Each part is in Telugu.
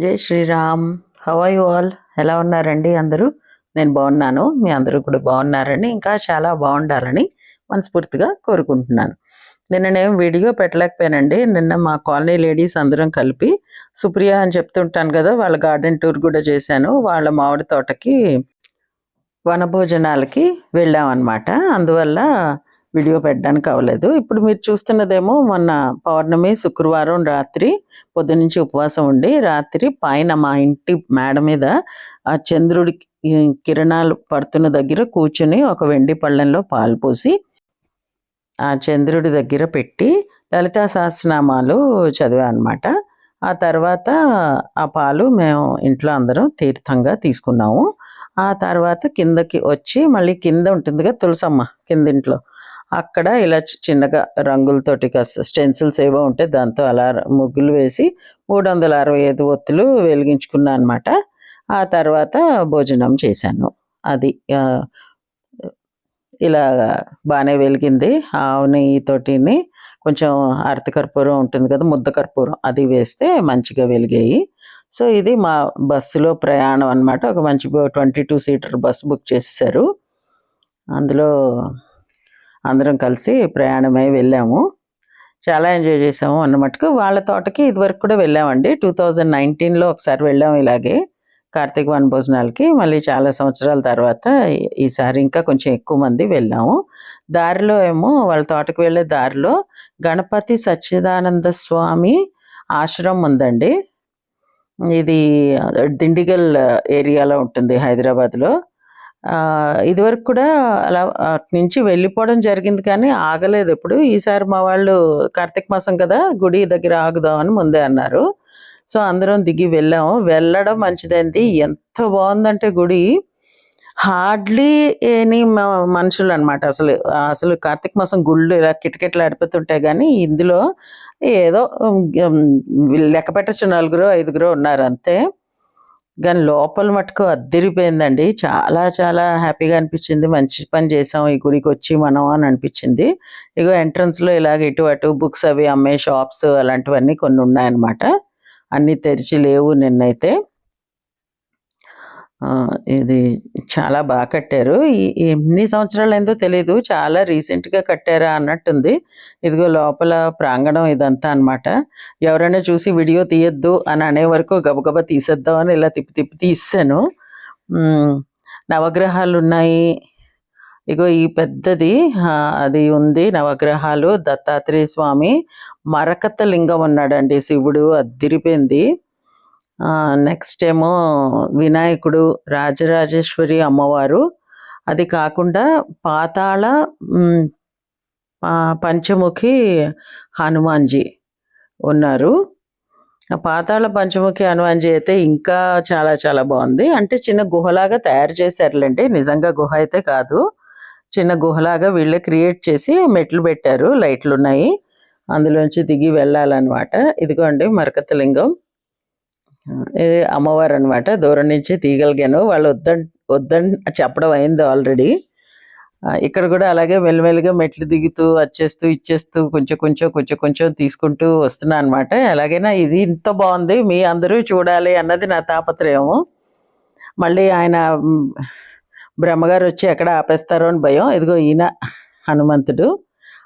జై శ్రీరామ్. హవ్ యు ఆల్ ఎలా ఉన్నారండి అందరూ? నేను బాగున్నాను. మీ అందరూ కూడా బాగున్నారని ఇంకా చాలా బాగుండాలని మనస్ఫూర్తిగా కోరుకుంటున్నాను. నిన్న నేను వీడియో పెట్టలేకపోయానండి. నిన్న మా కాలనీ లేడీస్ అందరం కలిపి సుప్రియ అని చెప్తుంటాను కదా వాళ్ళ గార్డెన్ టూర్ కూడా చేశాను. వాళ్ళ మామిడి తోటకి వనభోజనాలకి వెళ్ళామన్నమాట. అందువల్ల వీడియో పెట్టడానికి అవ్వలేదు. ఇప్పుడు మీరు చూస్తున్నదేమో మొన్న పౌర్ణమి శుక్రవారం రాత్రి పొద్దునుంచి ఉపవాసం ఉండి రాత్రి పైన మా ఇంటి మేడ మీద ఆ చంద్రుడి కిరణాలు పడుతున్న దగ్గర కూర్చుని ఒక వెండి పళ్ళెంలో పాలు పోసి ఆ చంద్రుడి దగ్గర పెట్టి లలితా సహస్రనామాలు చదివా అనమాట ఆ తర్వాత ఆ పాలు మేము ఇంట్లో అందరం తీర్థంగా తీసుకున్నాము. ఆ తర్వాత కిందకి వచ్చి మళ్ళీ కింద ఉంటుందిగా తులసమ్మ కిందింట్లో. అక్కడ ఇలా చి- చిన్నగా రంగులతోటి కాస్త స్టెన్సిల్స్ ఏవో ఉంటే దాంతో అలా ముగ్గులు వేసి మూడు వందల అరవై ఐదు ఒత్తులు వెలిగించుకున్నాను అనమాట ఆ తర్వాత భోజనం చేశాను. అది ఇలా బాగానే వెలిగింది. ఆవు నెయ్యితోటిని కొంచెం అరటి కర్పూరం ఉంటుంది కదా ముద్ద కర్పూరం అది వేస్తే మంచిగా వెలిగాయి. సో ఇది మా బస్సులో ప్రయాణం అన్నమాట. ఒక మంచి twenty two seater bus book చేశారు అందులో అందరం కలిసి ప్రయాణమై వెళ్ళాము. చాలా ఎంజాయ్ చేసాము అన్నమటుకు వాళ్ళ తోటకి ఇదివరకు కూడా వెళ్ళామండి. టూ థౌజండ్ నైన్టీన్లో ఒకసారి వెళ్ళాము ఇలాగే కార్తీక వన భోజనాలకి. మళ్ళీ చాలా సంవత్సరాల తర్వాత ఈ- ఈసారి ఇంకా కొంచెం ఎక్కువ మంది వెళ్ళాము. దారిలో ఏమో వాళ్ళ తోటకు వెళ్ళే దారిలో గణపతి సచ్చిదానంద స్వామి ఆశ్రమం ఉందండి. ఇది దిండిగల్ ఏరియాలో ఉంటుంది హైదరాబాద్లో. ఇదివరకు కూడా అలా అటు నుంచి వెళ్ళిపోవడం జరిగింది కానీ ఆగలేదు ఎప్పుడు. ఈసారి మా వాళ్ళు కార్తీక మాసం కదా గుడి దగ్గర ఆగుదామని ముందే అన్నారు. సో అందరం దిగి వెళ్ళాము. వెళ్ళడం మంచిదండి ఎంత బాగుందంటే గుడి. హార్డ్లీ ఏని మనుషులు అనమాట అసలు అసలు కార్తీక మాసం గుళ్ళు ఇలా కిటకిటలు ఆడిపోతుంటాయి కానీ ఇందులో ఏదో లెక్క పెట్టచ్చు నలుగురు ఐదుగురు ఉన్నారు అంతే. కానీ లోపల మటుకు అద్దరిపోయిందండి. చాలా చాలా హ్యాపీగా అనిపించింది. మంచి పని చేసాం. ఈ గుడికి వచ్చి మనం అని అనిపించింది. ఇగో ఎంట్రన్స్లో లో ఇలాగ ఇటు అటు బుక్స్ అవి అమ్మే షాప్స్ అలాంటివన్నీ కొన్ని ఉన్నాయన్నమాట అన్నీ తెరిచి లేవు నిన్నైతే. ఇది చాలా బాగా కట్టారు. ఎన్ని సంవత్సరాలు ఏందో తెలియదు చాలా రీసెంట్గా గా కట్టారా అన్నట్టుంది. ఇదిగో లోపల ప్రాంగణం ఇదంతా అన్నమాట. ఎవరైనా చూసి వీడియో తీయొద్దు అని అనే వరకు గబగబా తీసేద్దాం అని ఇలా తిప్పి తిప్పి తీసాను. నవగ్రహాలు ఉన్నాయి. ఇగో ఈ పెద్దది అది ఉంది. నవగ్రహాలు దత్తాత్రేయ స్వామి. మరకత లింగం ఉన్నాడండి శివుడు. అద్దిరిపోయింది. నెక్స్ట్ ఏమో వినాయకుడు రాజరాజేశ్వరి అమ్మవారు. అది కాకుండా పాతాళ పంచముఖి హనుమాన్జీ ఉన్నారు. ఆ పాతాళ పంచముఖి హనుమాన్జీ అయితే ఇంకా చాలా చాలా బాగుంది. అంటే చిన్న గుహలాగా తయారు చేశారులేండి. నిజంగా గుహ అయితే కాదు. చిన్న గుహలాగా వీళ్ళే క్రియేట్ చేసి మెట్లు పెట్టారు. లైట్లు ఉన్నాయి అందులోంచి దిగి వెళ్ళాలన్నమాట. ఇదిగోండి మరకత లింగం. ఇది అమ్మవారు అనమాట దూరం నుంచి తీయగలిగాను వాళ్ళు వద్దని వద్దని చెప్పడం అయింది ఆల్రెడీ. ఇక్కడ కూడా అలాగే మెల్లిమెల్లిగా మెట్లు దిగుతూ వచ్చేస్తూ ఇచ్చేస్తూ కొంచెం కొంచెం కొంచెం కొంచెం తీసుకుంటూ వస్తున్నా అనమాట ఎలాగైనా ఇది ఇంత బాగుంది మీ అందరూ చూడాలి అన్నది నా తాపత్రయము. మళ్ళీ ఆయన బ్రహ్మగారు వచ్చి ఎక్కడ ఆపేస్తారో అని భయం. ఇదిగో ఈయన హనుమంతుడు.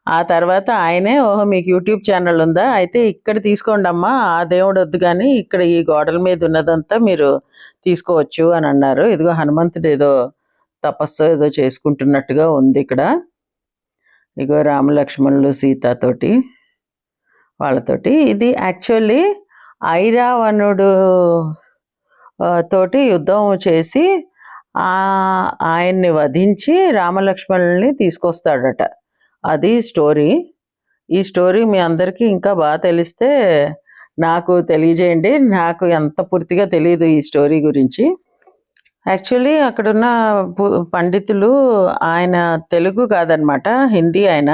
ఆ తర్వాత ఆయనే ఓహో మీకు యూట్యూబ్ ఛానల్ ఉందా? అయితే ఇక్కడ తీసుకోండి అమ్మా ఆ దేవుడు వద్దు కానీ ఇక్కడ ఈ గోడల మీద ఉన్నదంతా మీరు తీసుకోవచ్చు అని అన్నారు. ఇదిగో హనుమంతుడు ఏదో తపస్సు ఏదో చేసుకుంటున్నట్టుగా ఉంది ఇక్కడ. ఇగో రామలక్ష్మణులు సీతతోటి వాళ్ళతోటి. ఇది యాక్చువల్లీ ఐరావణుడు తోటి యుద్ధం చేసి ఆయన్ని వధించి రామలక్ష్మణుల్ని తీసుకొస్తాడట. అది స్టోరీ ఈ స్టోరీ మీ అందరికీ ఇంకా బాగా తెలిస్తే నాకు తెలియజేయండి. నాకు ఎంత పూర్తిగా తెలియదు ఈ స్టోరీ గురించి. యాక్చువల్లీ అక్కడున్న పండితులు ఆయన తెలుగు కాదనమాట హిందీ ఆయన.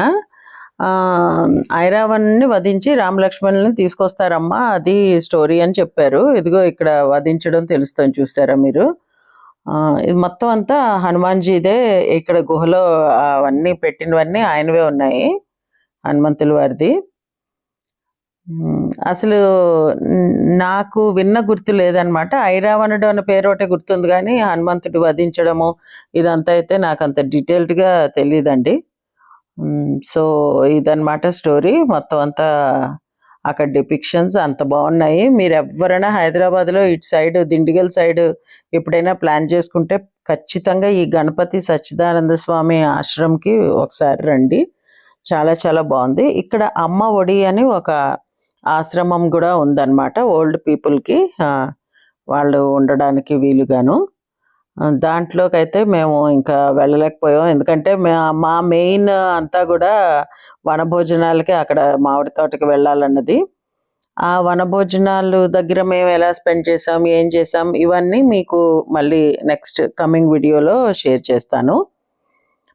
ఐరావణ్ణి వధించి రామలక్ష్మణుల్ని తీసుకొస్తారమ్మా అది స్టోరీ అని చెప్పారు. ఇదిగో ఇక్కడ వధించడం తెలుస్తుంది చూసారా మీరు? ఇది మొత్తం అంతా హనుమాన్జీదే ఇక్కడ గుహలో అవన్నీ పెట్టినవన్నీ ఆయనవే ఉన్నాయి హనుమంతుల వారిది అసలు నాకు విన్న గుర్తు లేదనమాట. ఐరావణుడు అన్న పేరు ఒకటే గుర్తుంది కానీ హనుమంతుడు వధించడము ఇదంతా అయితే నాకు అంత డీటెయిల్డ్‌గా తెలియదండి సో, ఇదన్నమాట స్టోరీ. మొత్తం అంతా అక్కడ డిపిక్షన్స్ అంత బాగున్నాయి మీరు ఎవరైనా హైదరాబాద్‌లో ఇటు సైడ్ దిండిగల్ సైడ్ ఎప్పుడైనా ప్లాన్ చేసుకుంటే ఖచ్చితంగా ఈ గణపతి సచ్చిదానంద స్వామి ఆశ్రమంకి ఒకసారి రండి. చాలా చాలా బాగుంది ఇక్కడ అమ్మ ఒడి అని ఒక ఆశ్రమం కూడా ఉందన్నమాట ఓల్డ్ పీపుల్‌కి వాళ్ళు ఉండడానికి వీలుగాను. దాంట్లోకైతే మేము ఇంకా వెళ్ళలేకపోయాం. ఎందుకంటే మా మెయిన్ అంతా కూడా వనభోజనాలకి అక్కడ మామిడి తోటకి వెళ్ళాలన్నది. ఆ వనభోజనాలు దగ్గర మేము ఎలా స్పెండ్ చేసాం, ఏం చేసాం ఇవన్నీ మీకు మళ్ళీ నెక్స్ట్ కమింగ్ వీడియోలో షేర్ చేస్తాను.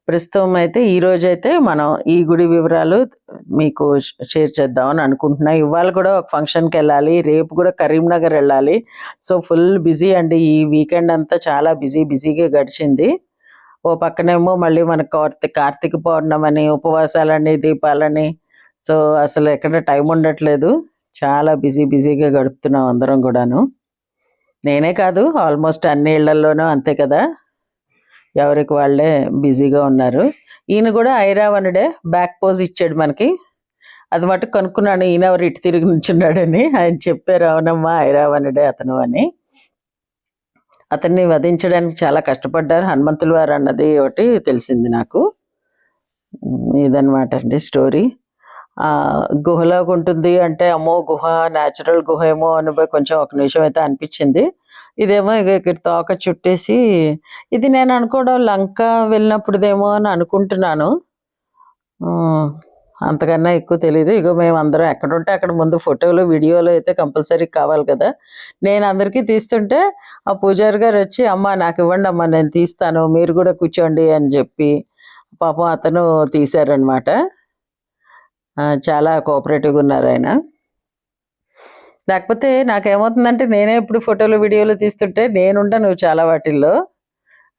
ప్రస్తుతం అయితే ఈ రోజైతే మనం ఈ గుడి వివరాలు మీకు షేర్ చేద్దామని అనుకుంటున్నాం ఇవాళ కూడా ఒక ఫంక్షన్‌కెళ్ళాలి. రేపు కూడా కరీంనగర్ వెళ్ళాలి సో, ఫుల్ బిజీ అండి. ఈ వీకెండ్ అంతా చాలా బిజీ బిజీగా గడిచింది. ఓ పక్కనేమో మళ్ళీ మన కార్తీ కార్తీక పౌర్ణమని, ఉపవాసాలని, దీపాలని సో, అసలు ఎక్కడ టైం ఉండట్లేదు. చాలా బిజీ బిజీగా గడుపుతున్నాం అందరం కూడాను నేనే కాదు ఆల్మోస్ట్ అన్ని ఇళ్ళలోనూ అంతే కదా! ఎవరికి వాళ్ళే బిజీగా ఉన్నారు. ఈయన కూడా ఐరావణుడే. బ్యాక్ పోజ్ ఇచ్చాడు మనకి. అది మటు కనుక్కున్నాను ఈయన ఎవరు ఇటు తిరిగి నుంచున్నాడని. ఆయన చెప్పారు అవునమ్మా ఐరావణుడే అతను అని. అతన్ని వధించడానికి చాలా కష్టపడ్డారు హనుమంతుల వారు అన్నది ఒకటి తెలిసింది నాకు. ఇదనమాట అండి స్టోరీ. గుహలాగా ఉంటుంది అంటే అమ్మో! గుహ న్యాచురల్ గుహ ఏమో అని కొంచెం ఒక నిమిషం అయితే అనిపించింది ఇదేమో ఇగ ఇక్కడ తోక చుట్టేసి ఇది నేను అనుకోవడం లంక వెళ్ళినప్పుడుదేమో అని అనుకుంటున్నాను. అంతకన్నా ఎక్కువ తెలియదు ఇగో అందరం ఎక్కడుంటే అక్కడ ముందు ఫోటోలు, వీడియోలు అయితే కంపల్సరీ కావాలి కదా! నేను అందరికీ తీస్తుంటే ఆ పూజారి గారు వచ్చి "అమ్మ నాకివ్వండమ్మా నేను తీస్తాను. మీరు కూడా కూర్చోండి" అని చెప్పి పాపం అతను తీశారనమాట. చాలా కోఆపరేటివ్‌గా ఉన్నారాయన. లేకపోతే నాకేమవుతుందంటే నేనే ఇప్పుడు ఫోటోలు, వీడియోలు తీస్తుంటే నేనుండను చాలా వాటిల్లో.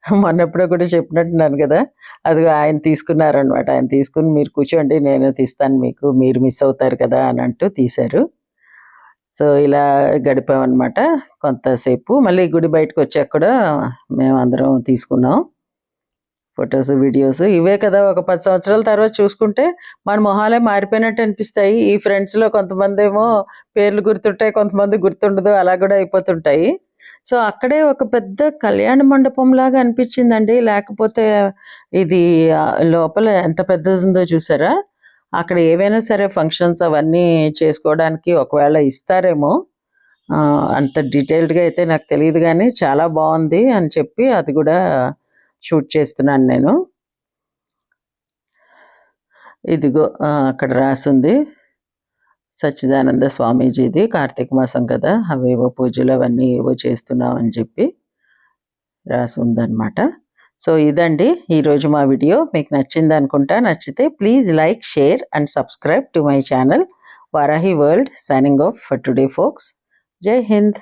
మొన్నప్పుడో కూడా చెప్పినట్టున్నాను కదా అది ఆయన తీసుకున్నారనమాట. ఆయన తీసుకుని మీరు కూర్చోండి నేను తీస్తాను మీకు. మీరు మిస్ అవుతారు కదా! అని అంటూ తీశారు. సో, ఇలా గడిపామన్నమాట కొంతసేపు. మళ్ళీ గుడి బయటకొచ్చాక కూడా అందరం తీసుకున్నాం. ఫోటోస్, వీడియోస్ ఇవే కదా! ఒక పది సంవత్సరాల తర్వాత చూసుకుంటే మన మొహాలే మారిపోయినట్టు అనిపిస్తాయి. ఈ ఫ్రెండ్స్‌లో కొంతమందేమో పేర్లు గుర్తుంటాయి. కొంతమంది గుర్తుండదు. అలా కూడా అయిపోతుంటాయి. సో, అక్కడే ఒక పెద్ద కళ్యాణ మండపంలాగా అనిపించిందండి లేకపోతే ఇది లోపల ఎంత పెద్దదుందో చూసారా? అక్కడ ఏవైనా సరే ఫంక్షన్స్ అవన్నీ చేసుకోవడానికి ఒకవేళ ఇస్తారేమో! అంత డీటెయిల్డ్‌గా అయితే నాకు తెలియదు కానీ చాలా బాగుంది అని చెప్పి అది కూడా షూట్ చేస్తున్నాను నేను. ఇదిగో అక్కడ రాసింది సచ్చిదానంద స్వామీజీది కార్తీక మాసం కదా! అవేవో పూజలు అవన్నీ ఏవో చేస్తున్నాం అని చెప్పి రాసుందనమాట. సో, ఇదండి ఈరోజు మా వీడియో. మీకు నచ్చింది అనుకుంటా నచ్చితే please like, share and subscribe to my channel Varahi world signing off for today folks. Jai Hind.